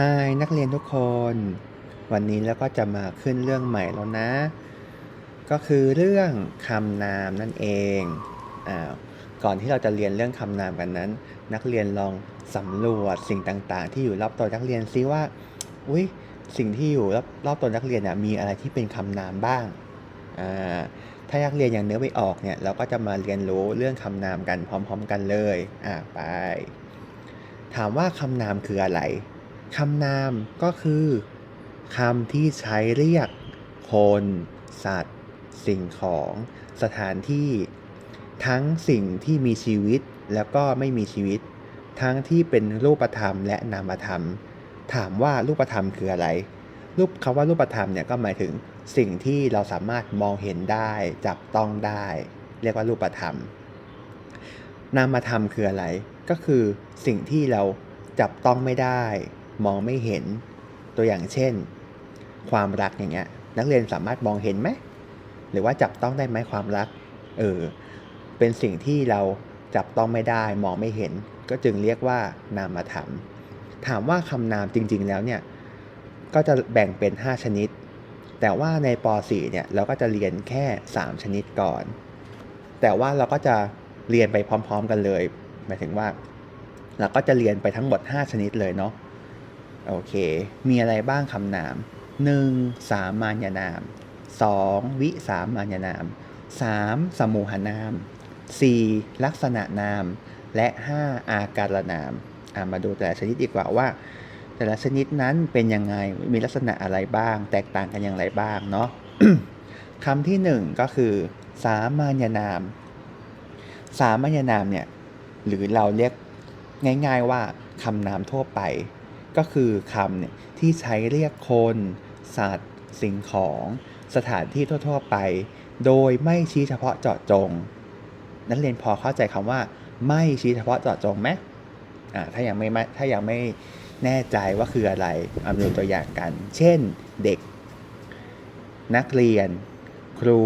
ฮายนักเรียนทุกคน วันนี้แล้วก็จะมาขึ้นเรื่องใหม่แล้วนะ ก็คือเรื่องคำนามนั่นเองอ้าวก่อนที่เราจะเรียนเรื่องคำนามกันนั้น นักเรียนลองสำรวจสิ่งต่างๆ ที่อยู่รอบตัวนักเรียนซิว่าอุ้ยสิ่งที่อยู่รอบรอบตัวนักเรียนน่ะมีอะไรที่เป็นคำนามบ้างอ่าถ้านักเรียนยังเนื้อไม่ออกเนี่ยเราก็จะมาเรียนรู้เรื่องคำนามกันพร้อม ๆ กันเลยอ่าไป ถามว่าคำนามคืออะไร คำนามก็คือคำที่ใช้เรียก คน สัตว์ สิ่งของ สถานที่ ทั้งสิ่งที่มีชีวิตแล้วก็ไม่มีชีวิต ทั้งที่เป็นรูปธรรมและนามธรรม ถามว่ารูปธรรมคืออะไร รูปคำว่ารูปธรรมเนี่ยก็หมายถึงสิ่งที่เราสามารถมองเห็นได้ จับต้องได้ เรียกว่ารูปธรรม นามธรรมคืออะไร ก็คือสิ่งที่เราจับต้องไม่ได้ มองไม่เห็นตัวอย่างเช่น ความรักอย่างเงี้ยนักเรียนสามารถมองเห็นไหมหรือว่าจับต้องได้ไหมความรักเออเป็นสิ่งที่เราจับต้องไม่ได้มองไม่เห็น ก็จึงเรียกว่านามธรรมถามว่าคำนามจริง ๆ แล้วเนี่ยก็จะแบ่งเป็น 5 ชนิด แต่ว่าในป .4 เนี่ยเราก็จะเรียนแค่ 3 ชนิดก่อน แต่ว่าเราก็จะเรียนไปพร้อม ๆ กันเลย หมายถึงว่า เราก็จะเรียนไปทั้งหมด 5 ชนิดเลยเนาะ โอเค มีอะไรบ้างคำนาม 1. สามัญนาม 2. วิสามัญนาม 3. สมุหนาม 4. ลักษณะนาม และ 5. อาการนามมาดูแต่ละชนิดดีกว่าว่า แต่ละชนิดนั้นเป็นยังไงมีลักษณะอะไรบ้าง แตกต่างกันอย่างไรบ้างเนาะคำที่หนึ่งก็คือ สามัญนาม สามัญนามเนี่ยหรือเราเรียกง่าย ๆว่าคำนามทั่วไป ก็คือคำเนี่ยที่ใช้เรียกคน สัตว์ สิ่งของ สถานที่ทั่ว ๆ ไป โดยไม่ชี้เฉพาะเจาะจง นักเรียนพอเข้าใจคำว่า ไม่ชี้เฉพาะเจาะจงไหมอ่าถ้ายังไม่ถ้ายังไม่แน่ใจว่าคืออะไรเอามาดูตัวอย่างกัน เช่น เด็ก นักเรียน ครู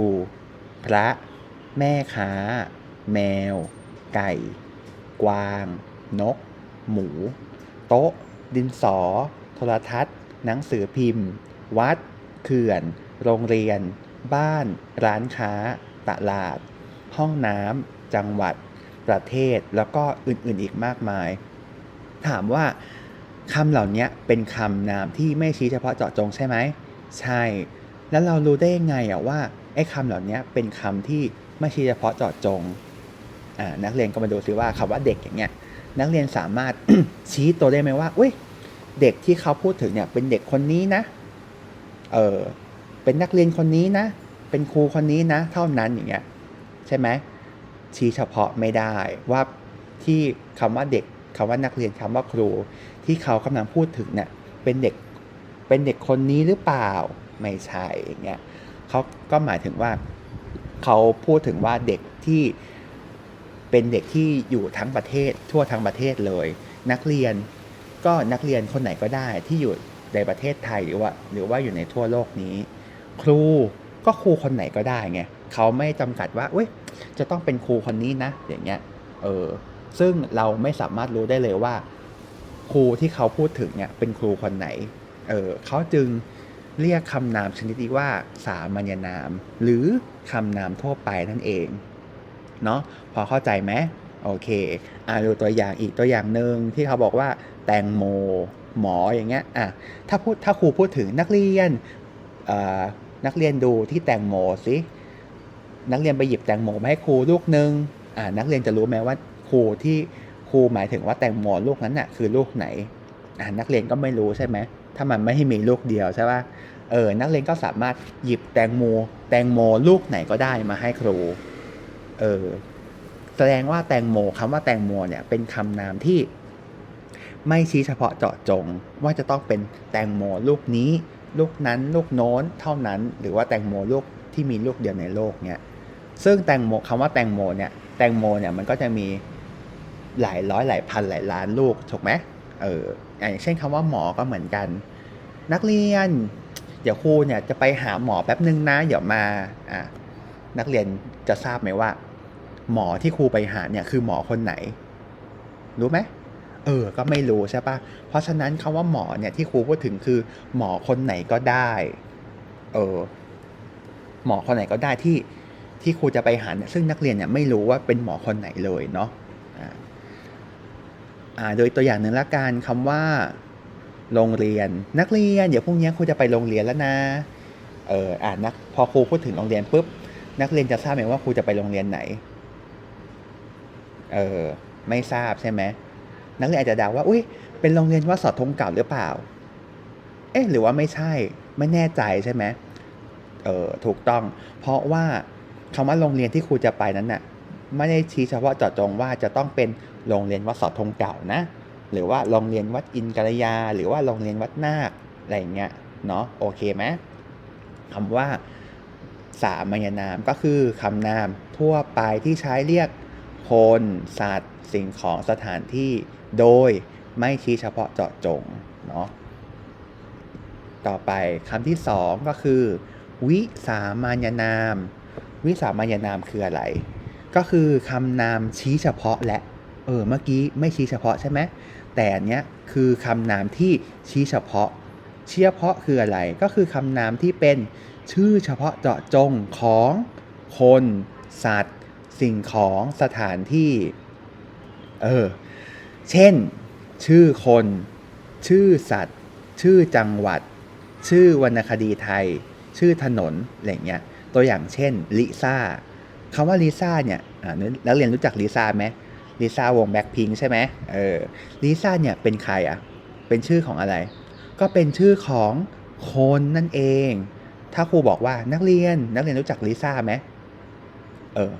พระ แม่ค้า แมว ไก่ กวาง นก หมู โต๊ะ ดินสอ โทรทัศน์ หนังสือพิมพ์ วัด เขื่อน โรงเรียน บ้าน ร้านค้า ตลาด ห้องน้ำ จังหวัด ประเทศ แล้วก็อื่นๆอีกมากมาย ถามว่าคำเหล่านี้เป็นคำนามที่ไม่ชี้เฉพาะเจาะจงใช่ไหม ใช่ แล้วเรารู้ได้ยังไงอะว่าไอ้คำเหล่านี้เป็นคำที่ไม่ชี้เฉพาะเจาะจง อ่า นักเรียนก็มาดูซิว่าคำว่าเด็กอย่างเงี้ย นักเรียนสามารถ ชี้ตัวได้ไหมว่าอุ้ยเด็กที่เขาพูดถึงเนี่ยเป็นเด็กคนนี้นะ เออเป็นนักเรียนคนนี้นะ เป็นครูคนนี้นะ เท่านั้นอย่างเงี้ยใช่ไหมชี้เฉพาะไม่ได้ว่าที่คำว่าเด็กคำว่านักเรียนคำว่าครู ที่เขากำลังพูดถึงเนี่ยเป็นเด็กเป็นเด็กคนนี้หรือเปล่าไม่ใช่อย่างเงี้ยเขาก็หมายถึงว่าเขาพูดถึงว่าเด็กที่ เป็นเด็กที่อยู่ทั้งประเทศ ทั่วทั้งประเทศเลย นักเรียนก็นักเรียนคนไหนก็ได้ที่อยู่ในประเทศไทยหรือว่า หรือว่าอยู่ในทั่วโลกนี้ ครูก็ครูคนไหนก็ได้ไงเขาไม่จำกัดว่าเว้ยจะต้องเป็นครูคนนี้นะ อย่างเงี้ยเออซึ่งเราไม่สามารถรู้ได้เลยว่า ครูที่เขาพูดถึงเนี่ยเป็นครูคนไหนเออเขาจึงเรียกคำนามชนิดนี้ว่าสามัญนาม หรือคำนามทั่วไปนั่นเอง เนาะพอเข้าใจไหมโอเคอ่าดูตัวอย่างอีกตัวอย่างหนึ่งที่เขาบอกว่าแตงโมหมออย่างเงี้ยอะถ้าพูดถ้าครูพูดถึงนักเรียนนักเรียนดูที่แตงโมสินักเรียนไปหยิบแตงโมมาให้ครูลูกหนึ่งอ่านักเรียนจะรู้ไหมว่าครูที่ครูหมายถึงว่าแตงโมลูกนั้นน่ะคือลูกไหนอ่านักเรียนก็ไม่รู้ใช่ไหมถ้ามันไม่ให้มีลูกเดียวใช่ป่ะเออนักเรียนก็สามารถหยิบแตงโมแตงโมลูกไหนก็ได้มาให้ครู เออแสดงว่าแตงโมคำว่าแตงโมเนี่ยเป็นคำนามที่ ไม่ชี้เฉพาะเจาะจง ว่าจะต้องเป็นแตงโมลูกนี้ ลูกนั้น ลูกโน้นเท่านั้น หรือว่าแตงโมลูกที่มีลูกเดียวในโลกเนี่ยซึ่งแตงโมคำว่าแตงโมเนี่ยแตงโมเนี่ยมันก็จะมีหลายร้อยหลายพันหลายล้านลูกถูกไหมเอออย่างเช่นคำว่าหมอก็เหมือนกัน นักเรียน เดี๋ยวครูเนี่ยจะไปหาหมอแป๊บนึงนะเดี๋ยวมาอะนักเรียนจะทราบไหมว่า หมอที่ครูไปหาเนี่ยคือหมอคนไหน รู้ไหมเออ ก็ไม่รู้ใช่ปะเพราะฉะนั้นคำว่าหมอเนี่ยที่ครูพูดถึงคือหมอคนไหนก็ได้ เออ หมอคนไหนก็ได้ที่ที่ครูจะไปหาเนี่ยซึ่งนักเรียนเนี่ยไม่รู้ว่าเป็นหมอคนไหนเลยเนาะอ่าโดยตัวอย่างหนึ่งละกันคำว่า โรงเรียนนักเรียนเดี๋ยวพรุ่งนี้ครูจะไปโรงเรียนแล้วนะ เอออ่านักพอครูพูดถึงโรงเรียนปุ๊บนักเรียนจะทราบไหมว่าครูจะไปโรงเรียนไหน เออไม่ทราบใช่ไหมนักเรียนอาจจะเดาว่า อุ้ยเป็นโรงเรียนวัดสอดธงเก่าหรือเปล่า เอ๊ะหรือว่าไม่ใช่ไม่แน่ใจใช่ไหมเออถูกต้อง เพราะว่าคำว่าโรงเรียนที่ครูจะไปนั้นน่ะไม่ได้ชี้เฉพาะเจาะจงว่าจะต้องเป็นโรงเรียนวัดสอดธงเก่านะ หรือว่าโรงเรียนวัดอินกัลยา หรือว่าโรงเรียนวัดนาคอะไรเงี้ยเนาะโอเคไหมคำว่าสามัญนามก็คือคำนามทั่วไปที่ใช้เรียก คน สัตว์ สิ่งของสถานที่ โดยไม่ชี้เฉพาะเจาะจงเนาะต่อไปคำที่สองก็คือ วิสามัญนาม วิสามัญนามคืออะไร ก็คือคำนามชี้เฉพาะและเออเมื่อกี้ไม่ชี้เฉพาะใช่ไหมแต่อันเนี้ยคือคำนามที่ชี้เฉพาะชี้เฉพาะคืออะไร ก็คือคำนามที่เป็นชื่อเฉพาะเจาะจงของคน สัตว์ สิ่งของสถานที่ เออ เช่น ชื่อคน ชื่อสัตว์ ชื่อจังหวัด ชื่อวรรณคดีไทย ชื่อถนน อะไรเงี้ย ตัวอย่างเช่น ลิซ่าคำว่าลิซ่าเนี่ยอ่านักเรียนรู้จักลิซ่าไหมลิซ่าวงแบ็คพิงใช่ไหมเออ ลิซ่าเนี่ยเป็นใครอะ เป็นชื่อของอะไร ก็เป็นชื่อของคนนั่นเอง ถ้าครูบอกว่านักเรียนนักเรียนรู้จักลิซ่าไหมเออ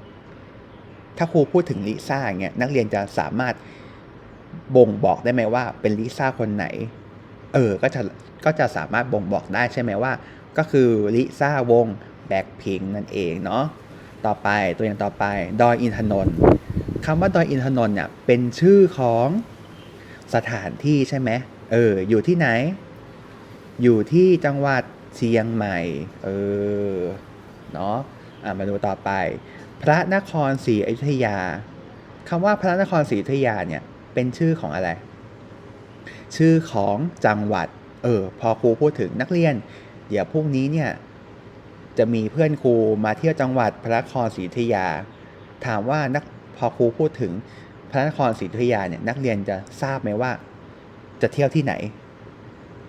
ถ้าครูพูดถึงลิซ่าอย่างเงี้ยนักเรียนจะสามารถบ่งบอกได้ไหมว่า เป็นลิซ่าคนไหน เออ ก็จะก็จะสามารถบ่งบอกได้ใช่ไหมว่า ก็คือลิซ่าวงแบ็คพิงนั่นเองเนาะ ต่อไปตัวอย่างต่อไป ดอยอินทนนท์คำว่าดอยอินทนนท์เนี่ยเป็นชื่อของสถานที่ใช่ไหมเออ อยู่ที่ไหน อยู่ที่จังหวัดเชียงใหม่ เออ เนาะอะมาดูต่อไป พระนครศรีอยุธยาคำว่าพระนครศรีอยุธยาเนี่ยเป็นชื่อของอะไร ชื่อของจังหวัด เออ พอครูพูดถึงนักเรียน เดี๋ยวพรุ่งนี้เนี่ยจะมีเพื่อนครูมาเที่ยวจังหวัดพระนครศรีอยุธยา ถามว่านักพอครูพูดถึงพระนครศรีอยุธยาเนี่ยนักเรียนจะทราบไหมว่า จะเที่ยวที่ไหน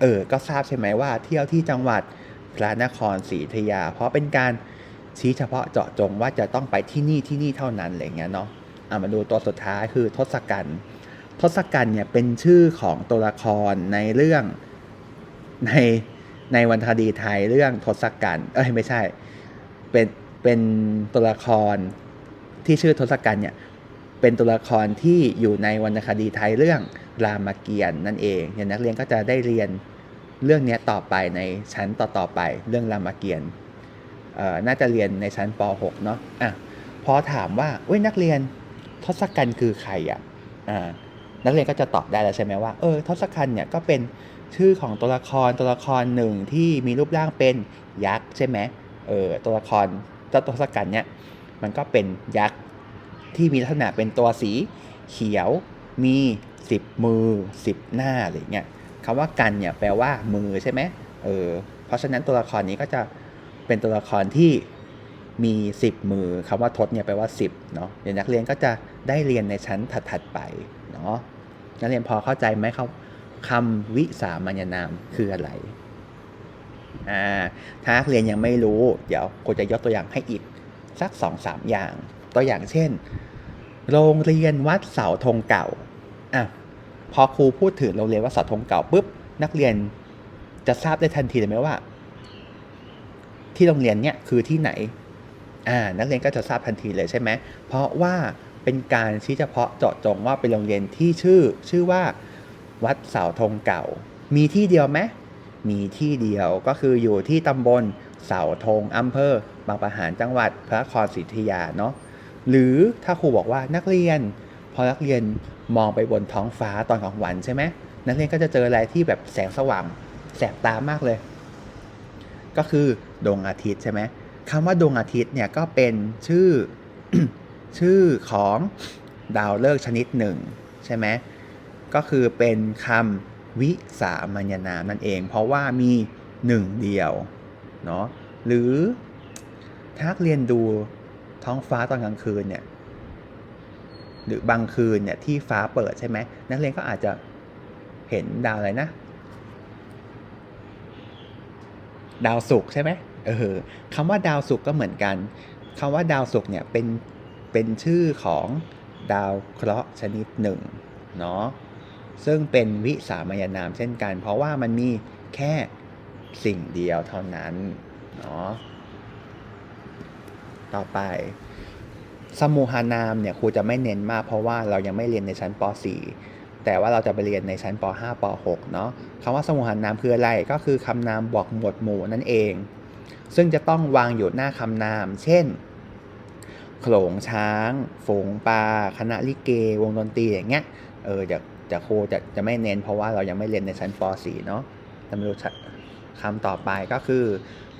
เออ ก็ทราบใช่ไหมว่า เที่ยวที่จังหวัดพระนครศรีอยุธยา เพราะเป็นการ ชี้เฉพาะเจาะจงว่าจะต้องไปที่นี่ที่นี่เท่านั้นอะไรเงี้ยเนาะอะมาดูตัวสุดท้ายคือทศกัณฐ์ทศกัณฐ์เนี่ยเป็นชื่อของตัวละครในเรื่องในในวรรณคดีไทยเรื่องทศกัณฐ์เอ้ยไม่ใช่เป็นเป็นตัวละครที่ชื่อทศกัณฐ์เนี่ยเป็นตัวละครที่อยู่ในวรรณคดีไทยเรื่องรามเกียรตินั่นเองเนี่ยนักเรียนก็จะได้เรียนเรื่องนี้ต่อไปในชั้นต่อๆไปเรื่องรามเกียรติ์ น่าจะเรียนในชั้นป .6 เนาะอะพอถามว่าเอ้ยนักเรียนทศกัณฐ์คือใครอะอ่านักเรียนก็จะตอบได้แล้วใช่ไหมว่าเออทศกัณฐ์เนี่ยก็เป็นชื่อของตัวละครตัวละครหนึ่งที่มีรูปร่างเป็นยักษ์ใช่ไหมเออตัวละครเจ้าทศกัณฐ์เนี่ยมันก็เป็นยักษ์ที่มีลักษณะเป็นตัวสีเขียวมีสิบมือสิบหน้าอะไรเงี้ยคำว่ากันเนี่ยแปลว่ามือใช่ไหมเออเพราะฉะนั้นตัวละครนี้ก็จะ เป็นตัวละครที่มีสิบมือคำว่าทศเนี่ยแปลว่าสิบเนาะเดี๋ยวนักเรียนก็จะได้เรียนในชั้นถัดๆไปเนาะนักเรียนพอเข้าใจไหมครับคำวิสามัญนามคืออะไรอ่าถ้านักเรียนยังไม่รู้ เดี๋ยวครูจะยกตัวอย่างให้อีกสักสองสามอย่าง ตัวอย่างเช่น โรงเรียนวัดเสาธงเก่าอะพอครูพูดถึงโรงเรียนวัดเสาธงเก่าปุ๊บนักเรียนจะทราบได้ทันทีเลยไหมว่า ที่โรงเรียนเนี่ยคือที่ไหนอ่านักเรียนก็จะทราบทันทีเลยใช่ไหมเพราะว่าเป็นการชี้เฉพาะเจาะจงว่าเป็นโรงเรียนที่ชื่อ ชื่อว่าวัดเสาธงเก่า มีที่เดียวไหมมีที่เดียวก็คืออยู่ที่ตำบลเสาธงอำเภอบางปะหันจังหวัดพระนครศรีอยุธยาเนาะหรือถ้าครูบอกว่านักเรียน พอนักเรียนมองไปบนท้องฟ้าตอนกลางวันใช่ไหมนักเรียนก็จะเจออะไรที่แบบแสงสว่างแสบตามากเลย ก็คือ ดวงอาทิตย์ใช่ไหมคำว่าดวงอาทิตย์เนี่ยก็เป็นชื่อชื่อของดาวฤกษ์ชนิดหนึ่งใช่ไหมก็คือเป็นคำวิสามัญนามนั่นเอง เพราะว่ามีหนึ่งเดียวเนาะหรือถ้าเรียนดูท้องฟ้าตอนกลางคืนเนี่ยหรือบางคืนเนี่ยที่ฟ้าเปิดใช่ไหมนักเรียนก็อาจจะเห็นดาวอะไรนะ ดาวศุกร์ใช่ไหม เออคำว่าดาวศุกร์ก็เหมือนกันคำว่าดาวศุกร์เนี่ยเป็นเป็นชื่อของดาวเคราะห์ชนิดหนึ่งเนาะซึ่งเป็นวิสามัญนามเช่นกัน เพราะว่ามันมีแค่สิ่งเดียวเท่านั้นเนาะต่อไป สมุหานามเนี่ยครูจะไม่เน้นมากเพราะว่าเรายังไม่เรียนในชั้นป .4 แต่ว่าเราจะไปเรียนในชั้นป .5 ป .6 เนาะคำว่าสมุหานามคืออะไรก็คือคำนามบอกหมวดหมู่นั่นเอง ซึ่งจะต้องวางอยู่หน้าคำนาม เช่นโขลงช้าง ฝูงปลา คณะลิเก วงดนตรีอย่างเงี้ย เออจะจะโคจะจะไม่เน้นเพราะว่าเรายังไม่เรียนในชั้นป .4 เนาะตำรวจคำต่อไปก็คือ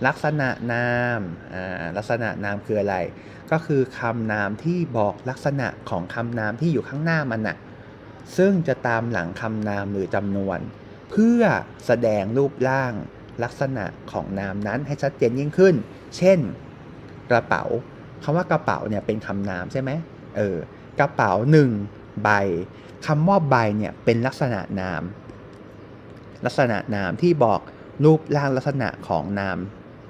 ลักษณะนาม อ่า ลักษณะนามคืออะไร ก็คือคำนามที่บอกลักษณะของคำนามที่อยู่ข้างหน้ามันน่ะซึ่งจะตามหลังคำนามหรือจำนวน เพื่อแสดงรูปร่าง ลักษณะของนามนั้นให้ชัดเจนยิ่งขึ้น เช่น กระเป๋าคำว่ากระเป๋าเนี่ยเป็นคำนามใช่ไหมเออกระเป๋าหนึ่งใบคำว่าใบเนี่ยเป็นลักษณะนาม ลักษณะนามที่บอกรูปร่างลักษณะของนาม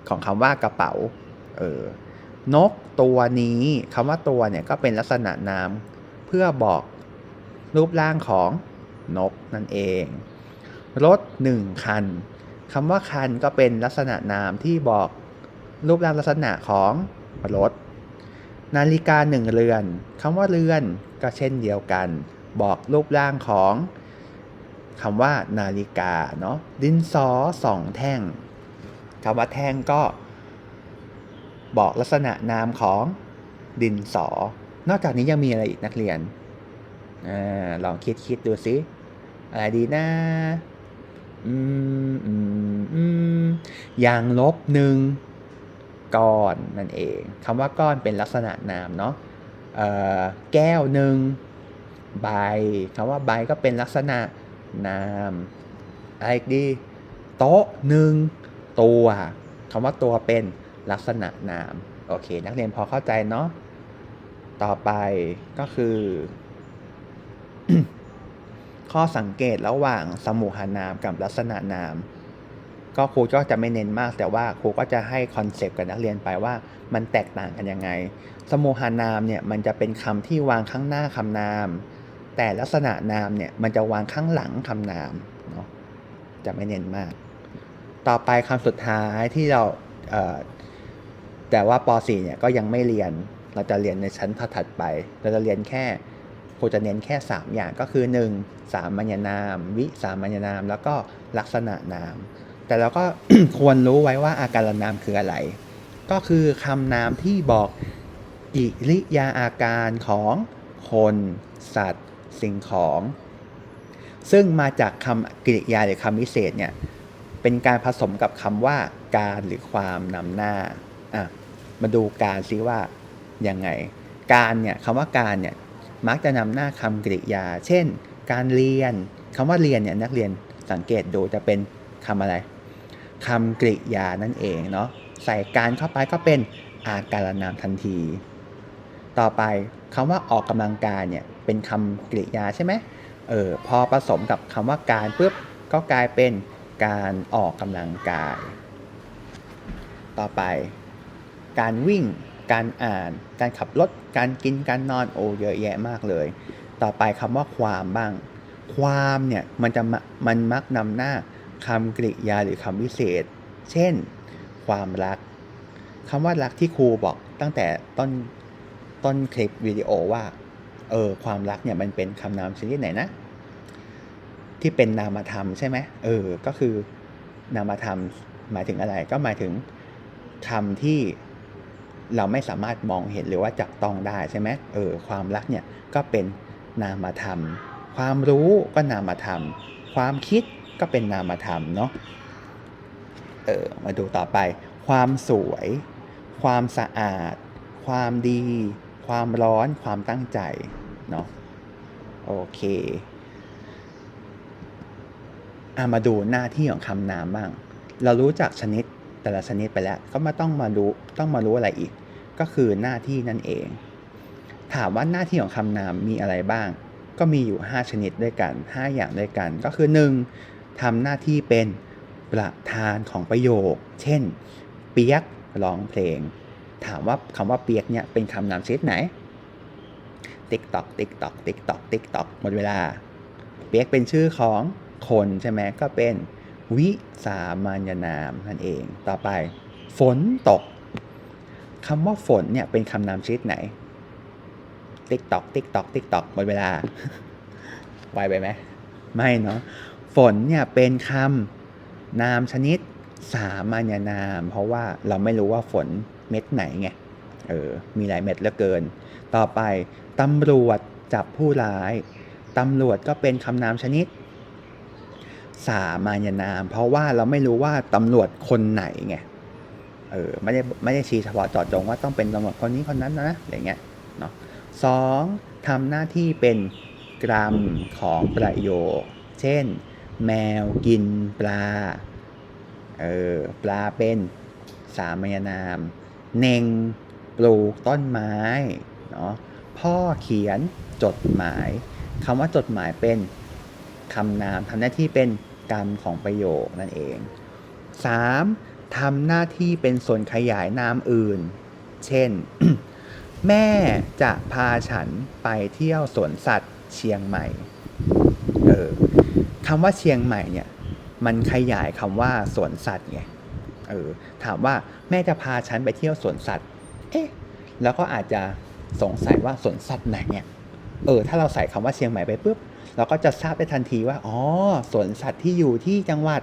ของคำว่ากระเป๋าเออนกตัวนี้คำว่าตัวเนี่ยก็เป็นลักษณะนาม เพื่อบอกรูปร่างของนกนั่นเอง รถหนึ่งคัน คำว่าคันก็เป็นลักษณะนามที่บอกรูปร่างลักษณะของรถ นาฬิกาหนึ่งเรือนคำว่าเรือนก็เช่นเดียวกัน บอกรูปร่างของคำว่านาฬิกาเนาะดินสอสองแท่งคำว่าแท่งก็ บอกลักษณะนามของดินสอ นอกจากนี้ยังมีอะไรอีกนักเรียนอลองคิดคิดดูสิอะไรดีนะ อย่างลบหนึ่งก้อนนั่นเองคำว่าก้อนเป็นลักษณะนามเนาะแก้วหนึ่งใบคำว่าใบก็เป็นลักษณะนามอะไรดีโต๊ะหนึ่งตัวคำว่าตัวเป็นลักษณะนาม โอเค นักเรียนพอเข้าใจเนาะต่อไปก็คือ ข้อสังเกตระหว่างสมุหานามกับลักษณะนาม ก็ครูก็จะไม่เน้นมากแต่ว่าครูก็จะให้คอนเซปต์กับนักเรียนไปว่ามันแตกต่างกันยังไง สมุหานามเนี่ยมันจะเป็นคำที่วางข้างหน้าคำนาม แต่ลักษณะนามเนี่ยมันจะวางข้างหลังคำนามเนาะจะไม่เน้นมาก ต่อไปคำสุดท้ายที่เราเแต่ว่าป .4 เนี่ยก็ยังไม่เรียนเราจะเรียนในชั้นถัดไป เราจะเรียนแค่ ครูจะเน้นแค่ 3 อย่างก็คือ 1. สามัญนาม วิสามัญนาม แล้วก็ลักษณะนาม แต่เราก็ควรรู้ไว้ว่าอาการนามคืออะไร ก็คือคำนามที่บอกอิริยาอาการของคน สัตว์ สิ่งของ ซึ่งมาจากคำกริยาหรือคำวิเศษเนี่ยเป็นการผสมกับคำว่าการหรือความนำหน้าอะมาดูการซิว่ายังไง การเนี่ยคำว่าการเนี่ย มักจะนำหน้าคำกริยา เช่น การเรียนคำว่าเรียนเนี่ยนักเรียนสังเกตดูจะเป็นคำอะไรคำกริยานั่นเองเนาะใส่การเข้าไปก็เป็นอาการนามทันที ต่อไปคำว่าออกกำลังกายเนี่ยเป็นคำกริยาใช่ไหมเออพอผสมกับคำว่าการปุ๊บก็กลายเป็นการออกกำลังกาย ต่อไป การวิ่ง การอ่าน การขับรถ การกิน การนอนโอ้เยอะแยะมากเลย ต่อไปคำว่าความบ้าง ความเนี่ยมันจะม,มันมักนำหน้าคำกริยาหรือคำวิเศษ เช่น ความรักคำว่ารักที่ครูบอกตั้งแต่ต้นต้นคลิปวิดีโอว่า เออความรักเนี่ยมันเป็นคำนามชนิดไหนนะ ที่เป็นนามธรรมใช่ไหมเออ ก็คือนามธรรมหมายถึงอะไรก็หมายถึงคำที่ เราไม่สามารถมองเห็นหรือว่าจับต้องได้ใช่ไหมเออความรักเนี่ยก็เป็นนามธรรม ความรู้ก็นามธรรม ความคิดก็เป็นนามธรรมเนาะเออมาดูต่อไป ความสวย ความสะอาด ความดี ความร้อน ความตั้งใจเนาะโอเคอะมาดูหน้าที่ของคำนามบ้าง เรารู้จักชนิดแต่ละชนิดไปแล้ว ก็มาต้องมารู้ต้องมารู้อะไรอีก ก็คือหน้าที่นั่นเอง ถามว่าหน้าที่ของคำนามมีอะไรบ้าง ก็มีอยู่ 5 ชนิดด้วยกัน 5 อย่างด้วยกัน ก็คือ 1. ทำหน้าที่เป็นประธานของประโยค เช่น เปียกร้องเพลง ถามว่าคำว่าเปียกเนี่ยเป็นคำนามชนิดไหนติ๊กตอกติ๊กตอกติ๊กตอกติ๊กตอกหมดเวลา เปียกเป็นชื่อของคนใช่ไหมก็เป็นวิสามัญนามนั่นเอง ต่อไป ฝนตก คำว่าฝนเนี่ยเป็นคำนามชนิดไหน ติ๊กตอก ติ๊กตอก ติ๊กตอกหมดเวลา ไวไปไหม ไม่เนาะ ฝนเนี่ยเป็นคำนามชนิดสามัญนาม เพราะว่าเราไม่รู้ว่าฝนเม็ดไหนไง เออ มีหลายเม็ดเหลือเกิน ต่อไปตำรวจจับผู้ร้าย ตำรวจก็เป็นคำนามชนิด สามัญนาม เพราะว่าเราไม่รู้ว่าตำรวจคนไหนไง เออไม่ได้ไม่ได้ชี้เฉพาะเจาะจงว่าต้องเป็นตำรวจคนนี้คนนั้นนะอะไรเงี้ยเนาะสองทำหน้าที่เป็นกรัมของประโยค เช่น แมวกินปลา เออปลาเป็นสามัญนาม เน่งปลูกต้นไม้เนาะพ่อเขียนจดหมายคำว่าจดหมายเป็นคำนามทำหน้าที่เป็นกรรมของประโยคนั่นเอง 3. ทำหน้าที่เป็นส่วนขยายนามอื่น เช่น แม่จะพาฉันไปเที่ยวสวนสัตว์เชียงใหม่ เออคำว่าเชียงใหม่เนี่ย มันขยายคำว่าสวนสัตว์ไง เออ ถามว่าแม่จะพาฉันไปเที่ยวสวนสัตว์ เอ๊ะ แล้วก็อาจจะสงสัยว่าสวนสัตว์ไหนเนี่ย เออ ถ้าเราใส่คำว่าเชียงใหม่ไปปุ๊บ เราก็จะทราบได้ทันทีว่า อ๋อ สวนสัตว์ที่อยู่ที่จังหวัด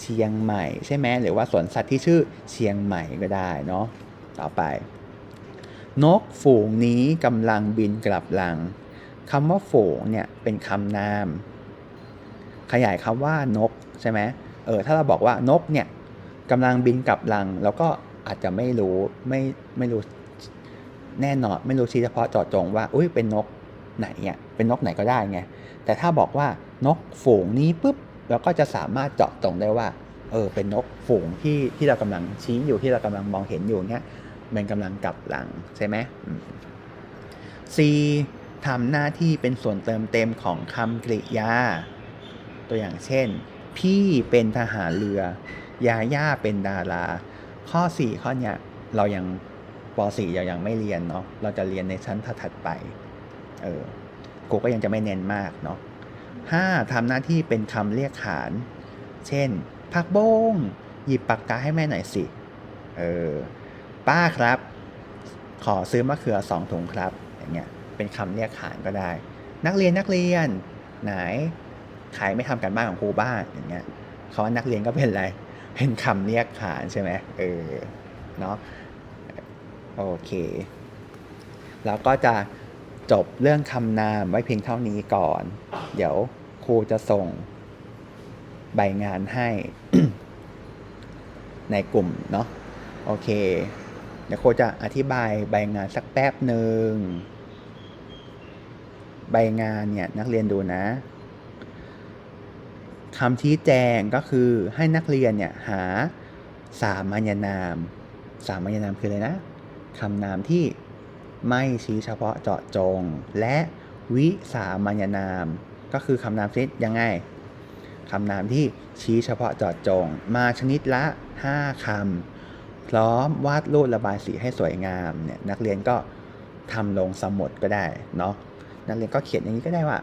เชียงใหม่ใช่ไหมหรือว่าสวนสัตว์ที่ชื่อเชียงใหม่ก็ได้เนาะ ต่อไป นกฝูงนี้กำลังบินกลับหลังคำว่าฝูงเนี่ยเป็นคำนาม ขยายคำว่านกใช่ไหมเออถ้าเราบอกว่านกเนี่ยกำลังบินกลับหลัง แล้วก็อาจจะไม่รู้ไม่ไม่รู้แน่นอนไม่รู้ชี้เฉพาะเจาะจงว่าอุ้ยเป็นนกไหนเนี่ยเป็นนกไหนก็ได้ไง แต่ถ้าบอกว่านกฝูงนี้ปุ๊บเราก็จะสามารถเจาะจงได้ว่าเออเป็นนกฝูงที่ที่เรากำลังชี้อยู่ที่เรากำลังมองเห็นอยู่เนี่ยมันกำลังกลับหลังใช่ไหม C ทำหน้าที่เป็นส่วนเติมเต็มของคำกริยา ตัวอย่างเช่น พี่เป็นทหารเรือยาย่าเป็นดารา ข้อ 4 ข้อเนี้ยเรายังป .4 เรายังไม่เรียนเนาะเราจะเรียนในชั้นถัดไป เออ กูก็ยังจะไม่เน้นมากเนาะ 5. ทำหน้าที่เป็นคำเรียกขาน เช่นผักบงหยิบปากกาให้แม่หน่อยสิ เออ ป้าครับ ขอซื้อมะเขือสองถุงครับ อย่างเงี้ย เป็นคำเรียกขานก็ได้ นักเรียนนักเรียน ไหน ใครไม่ทำกันบ้านของครูบ้าง อย่างเงี้ยเขาว่านักเรียนก็เป็นอะไร เป็นคำเรียกขานใช่ไหมเออ เนาะ โอเค แล้วก็จะ จบเรื่องคำนามไว้เพียงเท่านี้ก่อน เดี๋ยวครูจะส่งใบงานให้ในกลุ่มเนาะโอเค เดี๋ยวครูจะอธิบายใบงานสักแป๊บหนึ่ง ใบงานเนี่ยนักเรียนดูนะคำชี้แจงก็คือให้นักเรียนเนี่ยหาสามัญนาม สามัญนามคืออะไรนะคำนามที่ ไม่ชี้เฉพาะเจาะจง และวิสามัญนาม ก็คือคำนามชนิดยังไงคำนามที่ชี้เฉพาะเจาะจง มาชนิดละ 5คำพร้อมวาดรูประบายสีให้สวยงามเนี่ยนักเรียนก็ทำลงสมุดก็ได้เนาะนักเรียนก็เขียนอย่างนี้ก็ได้ว่า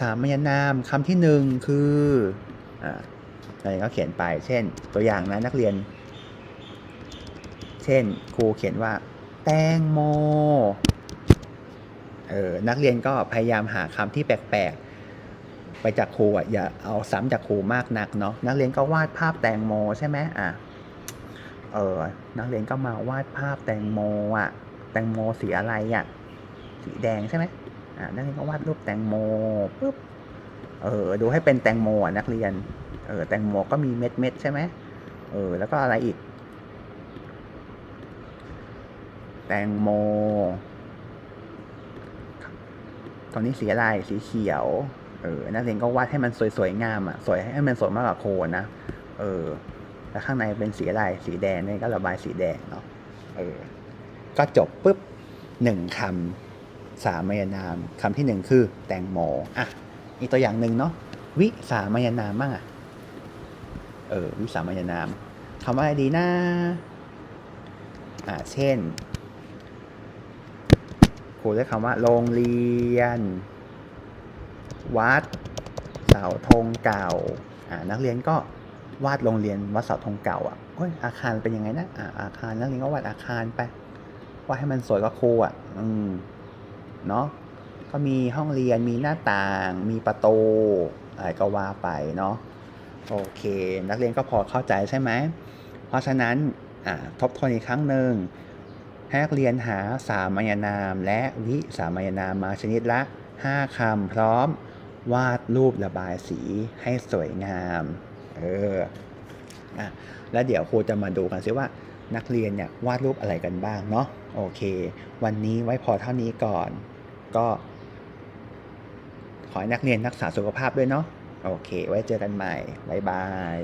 สามัญนามคำที่หนึ่งคืออ่านักเรียนก็เขียนไป เช่นตัวอย่างนะนักเรียน เช่นครูเขียนว่า แตงโม เออ นักเรียนก็พยายามหาคำที่แปลกๆ ไปจากครูอะ อย่าเอาซ้ำจากครูมากนักเนาะ นักเรียนก็วาดภาพแตงโมใช่ไหมอะ เออ นักเรียนก็มาวาดภาพแตงโมอะ แตงโมสีอะไรอะ สีแดงใช่ไหมอ่านักเรียนก็วาดรูปแตงโมปุ๊บ เออ ดูให้เป็นแตงโมอะนักเรียน เออ แตงโมก็มีเม็ดเม็ดใช่ไหมเออ แล้วก็อะไรอีก แตงโม ตอนนี้สีอะไรสีเขียว เออ นักเรียนก็วาดให้มันสวยๆงามอะ สวยให้มันสวยมากกว่าโคนนะ เออ แล้วข้างในเป็นสีอะไร สีแดงนี่ก็ระบายสีแดงเนาะ เออ ก็จบปุ๊บหนึ่งคำสามัญนามคำที่หนึ่งคือ แตงโม อะ อีกตัวอย่างหนึ่งเนาะ วิสามัญนามบ้างอะ เออ วิสามัญนามคำว่าอะไรดีนะอ่า เช่น รูเรียคำว่า โรงเรียน วัด เสาธงเก่าอ่านักเรียนก็วาดโรงเรียนวัดเสาธงเก่าอะเอ้ยอาคารเป็นยังไงนะอ่าอาคารนักเรียนก็วาดอาคารไปวาดให้มันสวยก็ครูอะ อืมเนาะก็มีห้องเรียนมีหน้าต่าง มีประตูอะไรก็ว่าไปเนาะโอเค นักเรียนก็พอเข้าใจใช่ไหมเพราะฉะนั้นทบทวนอีกครั้งหนึ่ง ให้นักเรียนหาสามัญนาม และวิสามัญนามมาชนิดละ 5คำพร้อม วาดรูประบายสีให้สวยงาม เอออะแล้วเดี๋ยวครูจะมาดูกันซิว่านักเรียนเนี่ยวาดรูปอะไรกันบ้างเนาะโอเค วันนี้ไว้พอเท่านี้ก่อน ก็ ขอให้นักเรียนรักษาสุขภาพด้วยเนาะโอเค ไว้เจอกันใหม่ บ๊ายบาย